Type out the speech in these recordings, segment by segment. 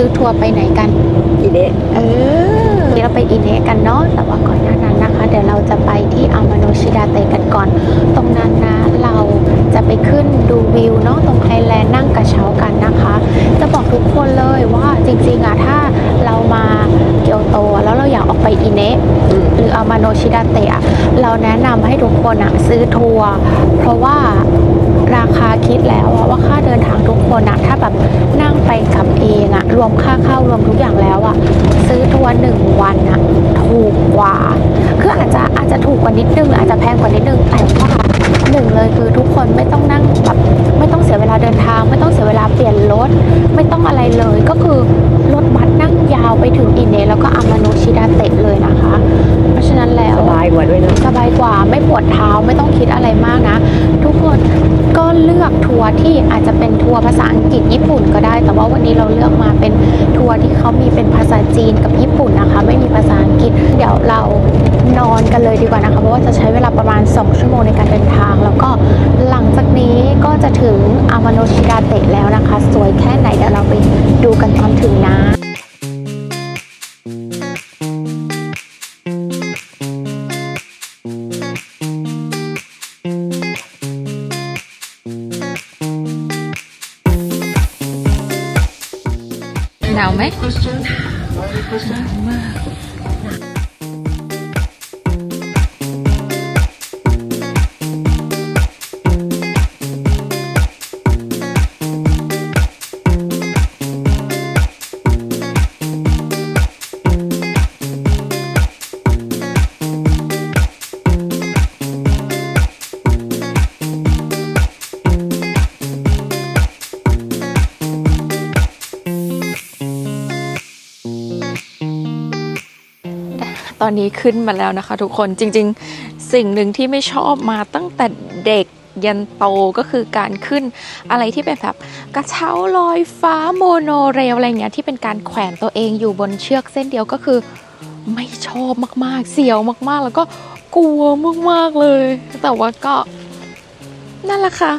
ซื้อทัวร์ไปไหนกัน อีเนะเออเราไปอินเนะกันเนาะแต่ว่าก่อนหน้านั้นนะคะ เดี๋ยวเราจะไปที่อามาโนชิดาเตะกันก่อน ตรงนั้นนะเรา จะไปขึ้นดูวิวเนาะตรงไทยแลนด์นั่งกระเช้ากันนะคะ จะบอกทุกคนเลยว่าจริงๆอะถ้าเรามาเกียวโตแล้วเราอยากออกไปอินเนะอืมหรืออามาโนชิดาเตะเราแนะนำให้ทุกคนอะซื้อทัวร์เพราะว่าราคาคิดแล้วอะว่าค่าเดินทางทุกคนอะถ้าแบบนั่งไปกับเองอะรวมค่าเข้ารวมทุกอย่างแล้วอะซื้อทัวร์หนึ่งวันอะถูกกว่า คืออาจจะอาจจะถูกกว่านิดนึง อาจจะแพงกว่านิดนึงแต่ว่า หนึ่งเลยคือทุกคนไม่ต้องนั่งแบบไม่ต้องเสียเวลาเดินทาง ไม่ต้องเสียเวลาเปลี่ยนรถไม่ต้องอะไรเลยก็คือรถบัสนั่งยาวไปถึงอินเนแล้วก็อามาโนชิดาเตะเลยนะคะ เพราะฉะนั้นแล้วสบายกว่าด้วยนะสบายกว่าไม่ปวดเท้าไม่ต้องคิดอะไรมากนะ ทุกคนก็เลือกทัวร์ที่อาจจะเป็นทัวร์ภาษาอังกฤษญี่ปุ่นก็ได้ แต่ว่าวันนี้เราเลือกมาเป็นทัวร์ที่เขามีเป็นภาษาจีนกับญี่ปุ่นนะคะ ไม่มีภาษาอังกฤษเดี๋ยวเรานอนกันเลยดีกว่านะคะเพราะว่าจะใช้เวลาประมาณ 2 ชั่วโมงในการเดินทาง แล้วก็หลังจากนี้ก็จะถึงอามาโนชิดาเตะแล้วนะคะ สวยแค่ไหนเดี๋ยวเราไปดูกันตอนถึงนะหนาวไหม อนนี้ขึ้นมาแล้วนะคะ ทุกคนจริง ๆ สิ่งหนึ่งที่ไม่ชอบมาตั้งแต่เด็กยันโตก็คือการขึ้นอะไรที่เป็นแบบกระเช้าลอยฟ้าโมโนเรลอะไรเงี้ยที่เป็นการแขวนตัวเองอยู่บนเชือกเส้นเดียวก็คือ ไม่ชอบมากๆ เสียวมากๆ แล้วก็กลัวมากๆเลย แต่ว่าก็นั่นแหละค่ะ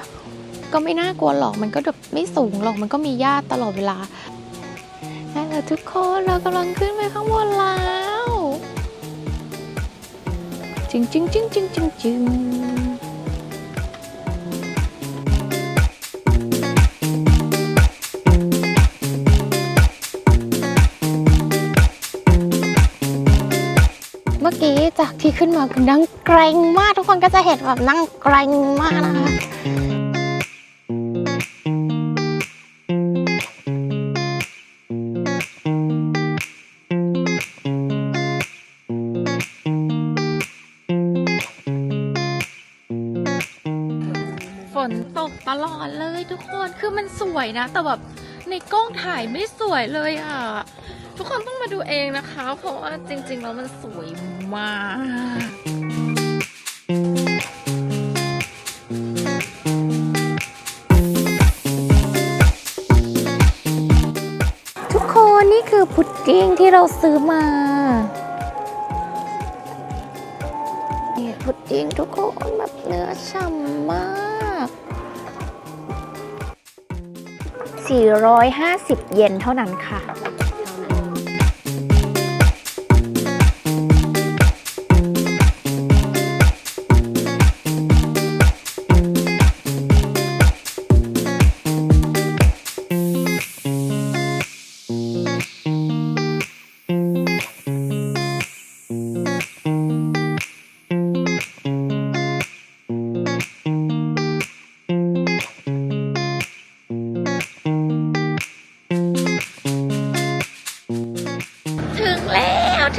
ก็ไม่น่ากลัวหรอกมันก็แบบไม่สูงหรอกมันก็มีหญ้าตลอดเวลานั่นแหละทุกคนเรากำลังขึ้นไปข้างบนแล้ว จึงจึงจึงจึงจึงจึงเมื่อกี้จากที่ขึ้นมาคือนั่งเกรงมากทุกคนก็จะเห็นแบบนั่งเกรงมากนะคะ นตกตลอดเลยทุกคนคือมันสวยนะ แต่แบบในกล้องถ่ายไม่สวยเลยอะ ทุกคนต้องมาดูเองนะคะ เพราะว่าจริง ๆ แล้วมันสวยมากทุกคนนี่คือพุดดิ้งที่เราซื้อมาเนี่ยพุดดิ้งทุกคนแบบเนื้อฉ่ำมาก 450 เยนเท่านั้นค่ะ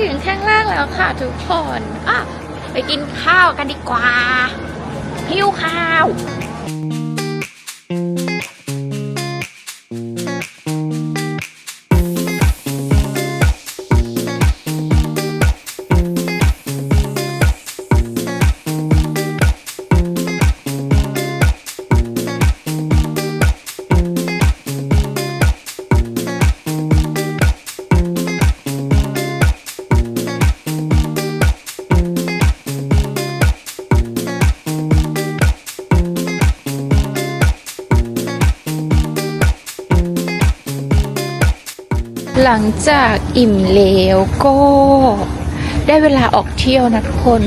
ถึงข้างล่างแล้วค่ะทุกคนอะไปกินข้าวกันดีกว่าหิวข้าว ลังจากอิ่มแล้วก็ได้เวลาออกเที่ยวนะทุกคน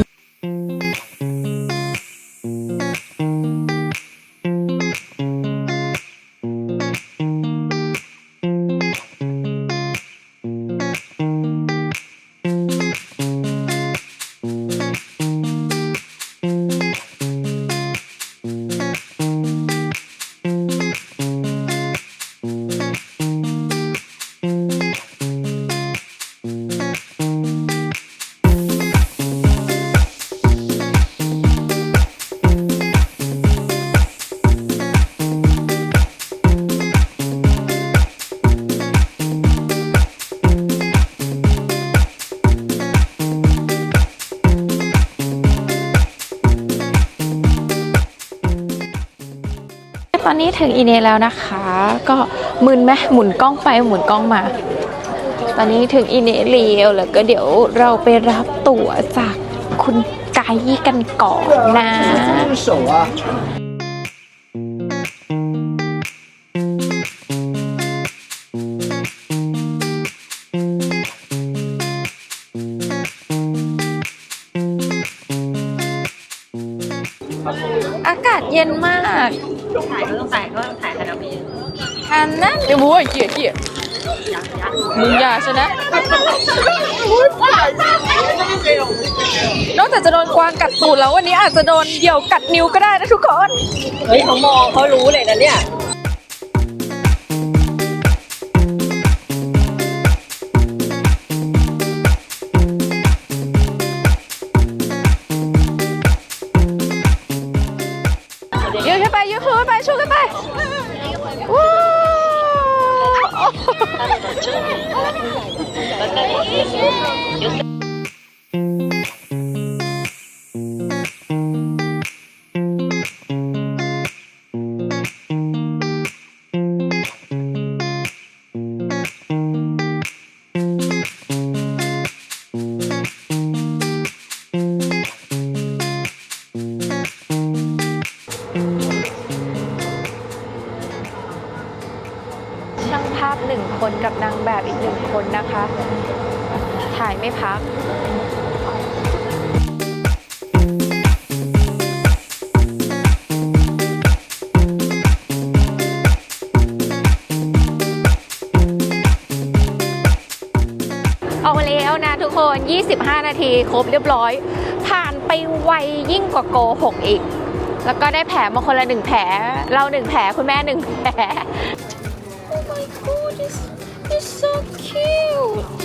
ถึงอีเนแล้วนะคะ ก็มึนไหมหมุนกล้องไปหมุนกล้องมา ตอนนี้ถึงอีเนเลียวแล้วก็เดี๋ยวเราไปรับตั๋วจากคุณไกด์กันก่อนนะ！อากาศเย็นมาก ถ่ายก็ต้องถ่ายก็ต้องถ่ายคณะมีฮันนั่นเดี๋ยวโว้ยเกลียดเกลียดมึงอย่าชนะนอกจากจะโดนกวางกัดตูดแล้ววันนี้อาจจะโดนเหยี่ยวกัดนิ้วก็ได้นะทุกคน เฮ้ยเขามองเขารู้เลยนะเนี่ย ช่างภาพหนึ่งคนกับนางแบบอีกหนึ่งคนนะคะ ถ่ายไม่พักออกมาแล้วนะทุกคน 25 นาทีครบเรียบร้อย ผ่านไปไวยิ่งกว่าโกหกอีก แล้วก็ได้แผลมาคนละหนึ่งแผล เราหนึ่งแผลคุณแม่หนึ่งแผล Oh my god it's it's so cute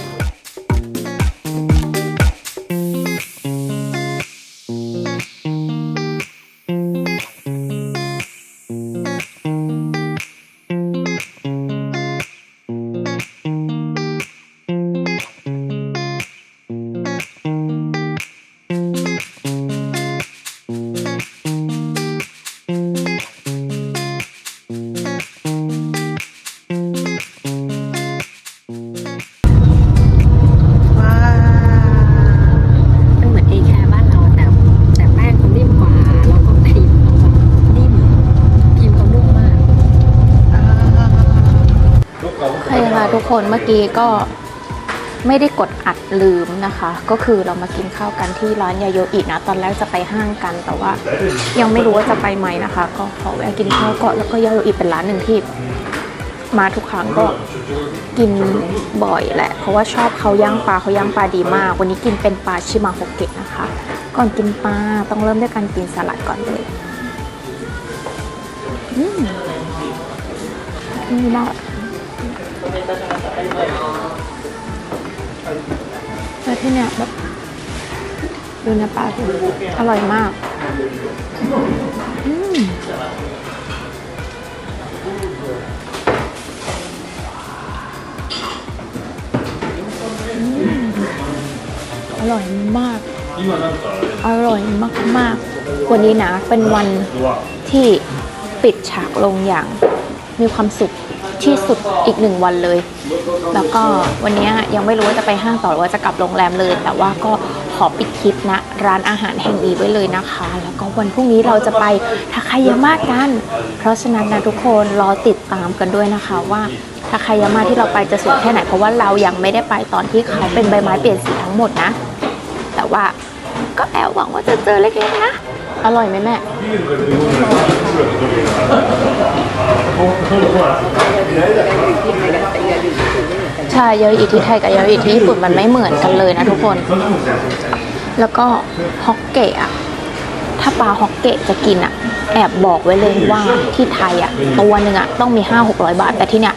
ใช่ค่ะทุกคนเมื่อกี้ก็ไม่ได้กดอัดลืมนะคะ ก็คือเรามากินข้าวกันที่ร้านยาโยอินะตอนแรกจะไปห้างกันแต่ว่า ยังไม่รู้ว่าจะไปไหมนะคะ ก็ขอแวะกินข้าวก่อนแล้วก็ยาโยอิเป็นร้านหนึ่งที่มาทุกครั้งก็กินบ่อยแหละ เพราะว่าชอบเขาย่างปลาเขาย่างปลาดีมาก วันนี้กินเป็นปลาชิมาโฮเกะนะคะ ก่อนกินปลาต้องเริ่มด้วยการกินสลัดก่อนเลยอืมนี่ได้ แล้วที่เนี่ยแบบดูเนื้อปลาสิอร่อยมากอืมอืมอร่อยมาก อร่อยมากๆวันนี้นะเป็นวันที่ปิดฉากลงอย่างมีความสุข ที่สุดอีกหนึ่งวันเลย แล้วก็วันนี้ยังไม่รู้ว่าจะไปห้างต่อหรือว่าจะกลับโรงแรมเลย แต่ว่าก็ขอปิดคลิปนะ ร้านอาหารแห่งนี้ไว้เลยนะคะ แล้วก็วันพรุ่งนี้เราจะไปทาคายามากัน เพราะฉะนั้นนะทุกคนรอติดตามกันด้วยนะคะว่าทาคายามาที่เราไปจะสวยแค่ไหนเพราะว่าเรายังไม่ได้ไปตอนที่เขาเป็นใบไม้เปลี่ยนสีทั้งหมดนะ แต่ว่าก็แอบหวังว่าจะเจอเล็กๆนะ อร่อยไหมแม่ใช่เยอะอีที่ไทยกับเยอะอีที่ญี่ปุ่นมันไม่เหมือนกันเลยนะทุกคน แล้วก็ฮอกเกะอะถ้าปลาฮอกเกะจะกินอะแอบบอกไว้เลยว่าที่ไทยอะตัวหนึ่งอะต้องมี 5 600 บาท แต่ที่เนี้ย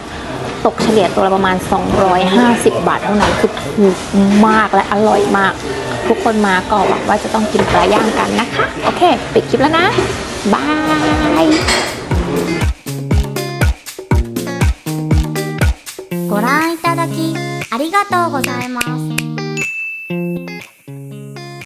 ตกเฉลี่ยตัวละประมาณ 250 บาทเท่านั้นคือถูกมากและอร่อยมาก ทุกคนมาก็หวังว่าจะต้องกินปลาย่างกันนะคะ โอเค ปิดคลิปแล้วนะ บาย ご覧いただきありがとうございます。